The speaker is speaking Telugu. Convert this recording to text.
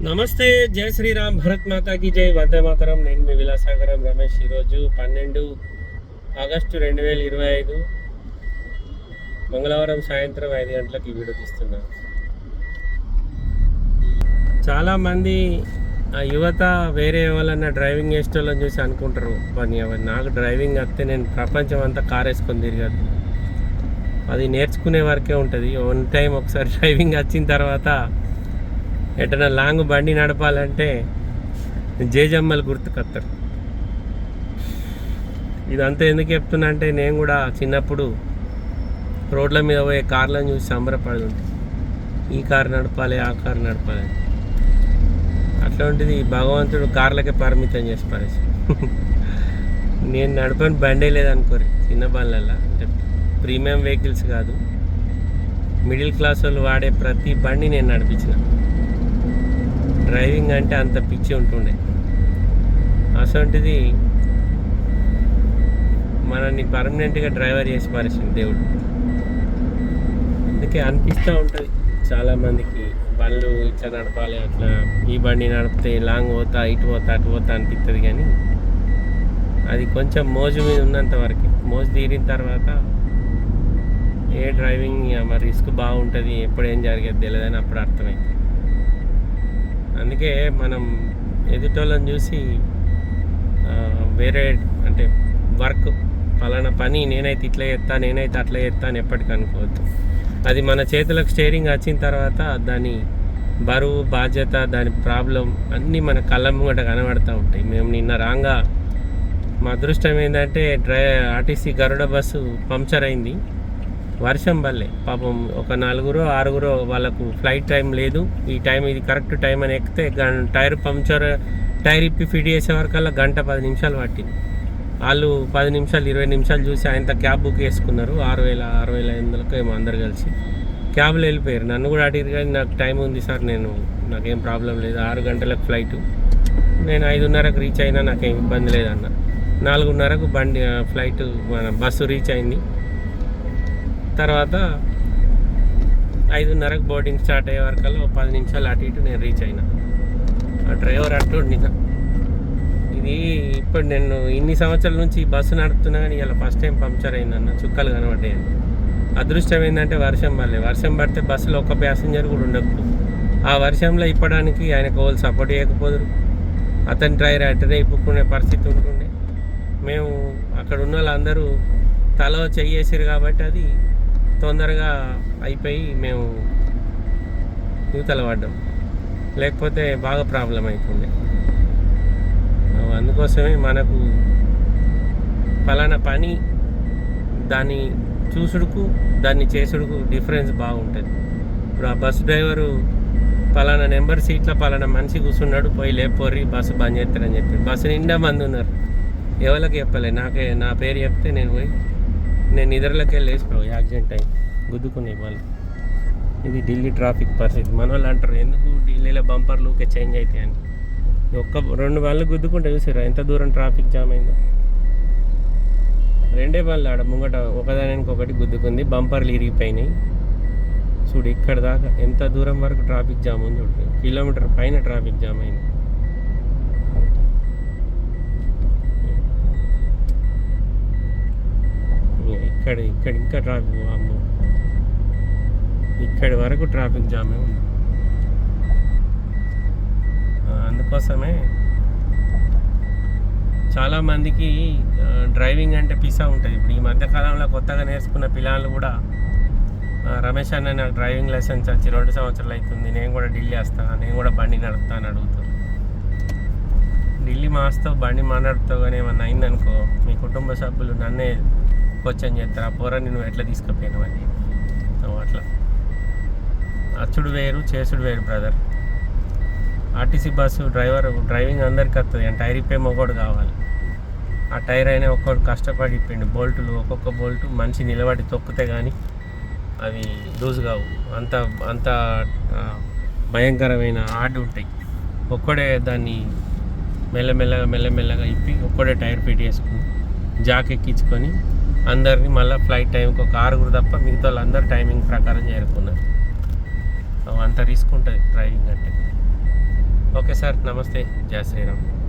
నమస్తే జై శ్రీరామ్ భరత్ మాతాకి జై వందే మాతరం. నేను మీ విలాసాగరం రమేష్ ఈరోజు పన్నెండు ఆగస్టు రెండు వేల ఇరవై ఐదు మంగళవారం సాయంత్రం ఐదు గంటలకు ఈ వీడియో తీస్తున్నాను చాలామంది ఆ యువత వేరే ఎవరన్నా డ్రైవింగ్ చేసేటోళ్ళని చూసి అనుకుంటారు. పని అవ- నాకు డ్రైవింగ్ వస్తే నేను ప్రపంచం అంతా కార్ వేసుకొని తిరగదు అది నేర్చుకునే వరకే ఉంటుంది. వన్ టైం ఒకసారి డ్రైవింగ్ వచ్చిన తర్వాత ఎటన్నా లాంగ్ బండి నడపాలంటే జేజమ్మలు గుర్తుకొస్తారు ఇదంతా ఎందుకు చెప్తున్నా అంటే నేను కూడా చిన్నప్పుడు రోడ్ల మీద పోయే కార్లను చూసి సంబరపడి ఉంటాయి ఈ కారు నడపాలి ఆ కారు నడపాలి అని. అట్లాంటిది భగవంతుడు కార్లకే పరిమితం చేసి పారేసి నేను నడపని బండే లేదనుకోరి చిన్న బండ్లల్లో. అంటే ప్రీమియం వెహికల్స్ కాదు. మిడిల్ క్లాస్ వాళ్ళు వాడే ప్రతి బండి నేను నడిపించిన. డ్రైవింగ్ అంటే అంత పిచ్చి ఉంటుండే. అసొంటిది మనల్ని పర్మనెంట్గా డ్రైవర్ చేసి పారేసింది దేవుడు. అందుకే అనిపిస్తూ ఉంటుంది చాలామందికి బండ్లు ఇట్లా నడపాలి అట్లా ఈ బండి నడిపితే లాంగ్ పోతా ఇటు పోతా అటు పోతా అనిపిస్తుంది కానీ అది కొంచెం మోజు మీద ఉన్నంత వరకు. మోజు తీరిన తర్వాత ఏ డ్రైవింగ్ మరి రిస్క్ బాగుంటుంది ఎప్పుడు ఏం జరిగేది తెలియదని అప్పుడు అర్థమైంది అందుకే మనం ఎదుటోళ్ళని చూసి వేరే అంటే వర్క్ పలానా పని నేనైతే ఇట్లా చేస్తా నేనైతే అట్లా చేస్తా అని ఎప్పటికీ అనుకోవద్దు. అది మన చేతులకు స్టేరింగ్ వచ్చిన తర్వాత దాని బరువు బాధ్యత దాని ప్రాబ్లం అన్నీ మన కళ్ళ ముంగట కనబడుతూ ఉంటాయి. మేము నిన్న రాగా మా అదృష్టం ఏంటంటే డ్రై ఆర్టీసీ గరుడ బస్సు పంక్చర్ అయింది. వర్షం వల్లే. పాపం ఒక నలుగురు ఆరుగురు వాళ్ళకు ఫ్లైట్ టైం లేదు. ఈ టైం ఇది కరెక్ట్ టైం అని ఎక్కితే టైర్ పంక్చర్ టైర్ ఇప్పి ఫిట్ చేసే వరకల్లా గంట పది నిమిషాలు పట్టింది. వాళ్ళు పది నిమిషాలు ఇరవై నిమిషాలు చూసి ఆయనతో క్యాబ్ బుక్ చేసుకున్నారు. ఆరు వేల ఆరు వేల ఐదు వందలకు ఏమో అందరు కలిసి. క్యాబ్లో వెళ్ళిపోయారు. నన్ను కూడా అడిగారు కానీ నాకు టైం ఉంది సార్ నేను నాకేం ప్రాబ్లం లేదు. ఆరు గంటలకు ఫ్లైట్ నేను ఐదున్నరకు రీచ్ అయినా నాకేం ఇబ్బంది లేదన్న. నాలుగున్నరకు బండి ఫ్లైట్ మన బస్సు రీచ్ అయింది. తర్వాత ఐదున్నరకు బోర్డింగ్ స్టార్ట్ అయ్యే వరకల్లా ఒక పది నిమిషాలు అటు ఇటు నేను రీచ్ అయినా. ఆ డ్రైవర్ అటు నిజ. ఇది ఇప్పుడు నేను ఇన్ని సంవత్సరాల నుంచి బస్సు నడుపుతున్నా కానీ ఇలా ఫస్ట్ టైం పంక్చర్ అయిందన్న చుక్కలు కనబడ్డాయి. అదృష్టం ఏంటంటే వర్షం మళ్ళీ వర్షం పడితే బస్సులో ఒక్క ప్యాసింజర్ కూడా ఉండకపోదు ఆ వర్షంలో ఇప్పడానికి ఆయనకు వాళ్ళు సపోర్ట్ చేయకపోదురు. అతని డ్రైవర్ అటనే ఇప్పుకునే పరిస్థితి ఉంటుండే. మేము అక్కడ ఉన్న వాళ్ళందరూ తల చెయ్యేసారు కాబట్టి అది తొందరగా అయిపోయి మేము యూతల పడ్డాం లేకపోతే బాగా ప్రాబ్లం అయిపోయింది అందుకోసమే మనకు ఫలానా పని దాన్ని చూసుడుకు దాన్ని చేసుడుకు డిఫరెన్స్ బాగుంటుంది. ఇప్పుడు ఆ బస్సు డ్రైవరు పలానా నెంబర్ సీట్లో పలానా మనిషి కూర్చున్నాడు పోయి లేపోర్రి బస్సు బంద్ చేస్తారని చెప్పి. బస్సు నిండా మంది ఉన్నారు ఎవరికి చెప్పలే? నాకే నా పేరు చెప్తే నేను పోయి నేను నిద్రలోకి వెళ్ళి వేసిపోయావు యాక్సిడెంట్ అయ్యి గుద్దుకునే వాళ్ళు. ఇది ఢిల్లీ ట్రాఫిక్ పరిస్థితి. మన వాళ్ళు అంటారు ఎందుకు ఢిల్లీలో బంపర్లు ఊకే చేంజ్ అవుతాయి అని. ఒక్క రెండు వాళ్ళు గుద్దుకుంటే చూసారా ఎంత దూరం ట్రాఫిక్ జామ్ అయిందో. రెండే వాళ్ళు ఆడ ముంగట ఒకదానికి ఒకటి గుద్దుకుంది బంపర్లు ఇరిగిపోయినాయి. చూడు ఇక్కడ దాకా ఎంత దూరం వరకు ట్రాఫిక్ జామ్ ఉంది చూడు. కిలోమీటర్ పైన ట్రాఫిక్ జామ్ అయింది. ఇక్కడ ఇంకా ట్రాఫిక్ అమ్మో. ఇక్కడి వరకు ట్రాఫిక్ జామే ఉంది. అందుకోసమే చాలామందికి డ్రైవింగ్ అంటే పిసా ఉంటుంది. ఇప్పుడు ఈ మధ్యకాలంలో కొత్తగా నేర్చుకున్న పిల్లలు కూడా రమేష్ అన్న నాకు డ్రైవింగ్ లైసెన్స్ వచ్చి రెండు సంవత్సరాలు అవుతుంది. నేను కూడా ఢిల్లీ వస్తా నేను కూడా బండి నడుపుతా అని అడుగుతాను ఢిల్లీ మాస్తావు బండి మా నడుపుతావు కానీ ఏమన్నా అయిందనుకో మీ కుటుంబ సభ్యులు నన్నే క్వశ్చన్ చేస్తారు ఆ పోరాన్ని నువ్వు ఎట్లా తీసుకుపోయినావు అని. అట్లా. అచ్చుడు వేరు చేసుడు వేరు brother RTC bus driver driving అందరికి వస్తుంది అని టైర్ ఇప్పే మొగోడు కావాలి. ఆ టైర్ అయినా ఒక్కొక్కడు కష్టపడి ఇప్పిండు. బోల్టులు ఒక్కొక్క బోల్టు మంచి నిలబడి తొక్కితే కానీ అవి లూజ్ కావు. అంత అంత భయంకరమైన ఆర్డ్ ఉంటాయి. ఒక్కడే దాన్ని మెల్లమెల్లగా మెల్లమెల్లగా ఇప్పి ఒక్కడే టైర్ పెట్టి వేసుకుని జాక్ ఎక్కించుకొని అందరినీ మళ్ళీ ఫ్లైట్ టైంకి ఒక ఆరుగురు తప్ప మిగతా వాళ్ళందరూ టైమింగ్ ప్రకారం చేరుకున్నారు. అంత రిస్క్ ఉంటుంది డ్రైవింగ్ అంటే. ఓకే సార్ నమస్తే. జయ శ్రీరామ్.